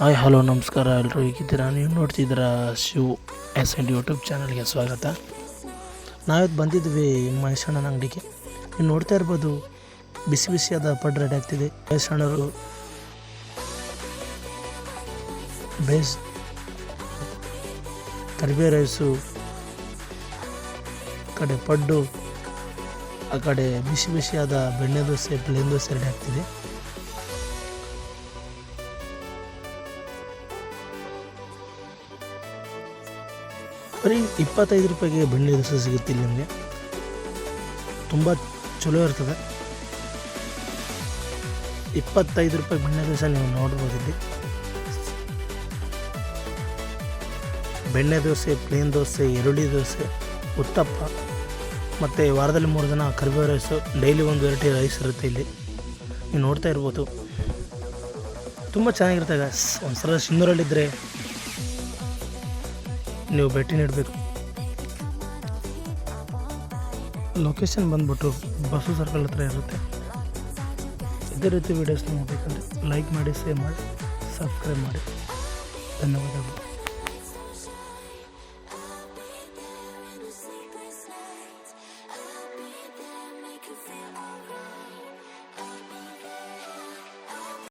Hi, hello, ನಮಸ್ಕಾರ ಎಲ್ಲರೂ ಹೇಗಿದ್ದೀರಾ? ನೀವು ನೋಡ್ತಿದ್ದೀರಾ Shiv S and D YouTube ಚಾನಲ್ಗೆ ಸ್ವಾಗತ. ನಾವಿತ್ತು ಬಂದಿದ್ವಿ ಮಹೇಶಣ್ಣನ ಅಂಗಡಿಗೆ. ನೀವು ನೋಡ್ತಾ ಇರ್ಬೋದು, ಬಿಸಿ ಬಿಸಿಯಾದ ಪಡ್ ರೆಡಿ ಆಗ್ತಿದೆ. ಮಹೇಶಣ್ಣರು ಬೇಸ್ ಕರಿಬೆ ರೈಸು ಕಡೆ ಪಡ್ಡು, ಆ ಕಡೆ ಬಿಸಿ ಬಿಸಿಯಾದ ಬೆಣ್ಣೆ ದೋಸೆ ಪ್ಲೇನ್ ದೋಸೆ ರೆಡಿ ಆಗ್ತಿದೆ. ಬರೀ ಇಪ್ಪತ್ತೈದು ರೂಪಾಯಿಗೆ ಬೆಣ್ಣೆ ದೋಸೆ ಸಿಗುತ್ತೆ ಇಲ್ಲಿ ನಿಮಗೆ. ತುಂಬ ಚಲೋ ಇರ್ತದೆ. ಇಪ್ಪತ್ತೈದು ರೂಪಾಯಿ ಬೆಣ್ಣೆ ದೋಸೆ ನೀವು ನೋಡ್ಬೋದು ಇಲ್ಲಿ. ಬೆಣ್ಣೆ ದೋಸೆ, ಪ್ಲೇನ್ ದೋಸೆ, ಈರುಳ್ಳಿ ದೋಸೆ, ಉತ್ತಪ್ಪ, ಮತ್ತು ವಾರದಲ್ಲಿ ಮೂರು ದಿನ ಕರಿಬೇವು ರೈಸು, ಡೈಲಿ ಒಂದು ವೆರೈಟಿ ರೈಸ್ ಇರುತ್ತೆ ಇಲ್ಲಿ. ನೀವು ನೋಡ್ತಾ ಇರ್ಬೋದು. ತುಂಬ ಚೆನ್ನಾಗಿರುತ್ತೆ ಒಂದು ಸಲ ಸಿಂಧೂರಲ್ಲಿದ್ದರೆ ನೀವು ಭೇಟಿ ನೀಡಬೇಕು. ಲೊಕೇಶನ್ ಬಂದ್ಬಿಟ್ಟು ಬಸ್ಸು ಸರ್ಕಲ್ ಹತ್ರ ಇರುತ್ತೆ. ಇದೇ ರೀತಿ ವೀಡಿಯೋಸ್ ನೋಡಬೇಕಂದ್ರೆ ಲೈಕ್ ಮಾಡಿ ಸೇವ್ ಮಾಡಿ ಸಬ್ಸ್ಕ್ರೈಬ್ ಮಾಡಿ. ಧನ್ಯವಾದಗಳು.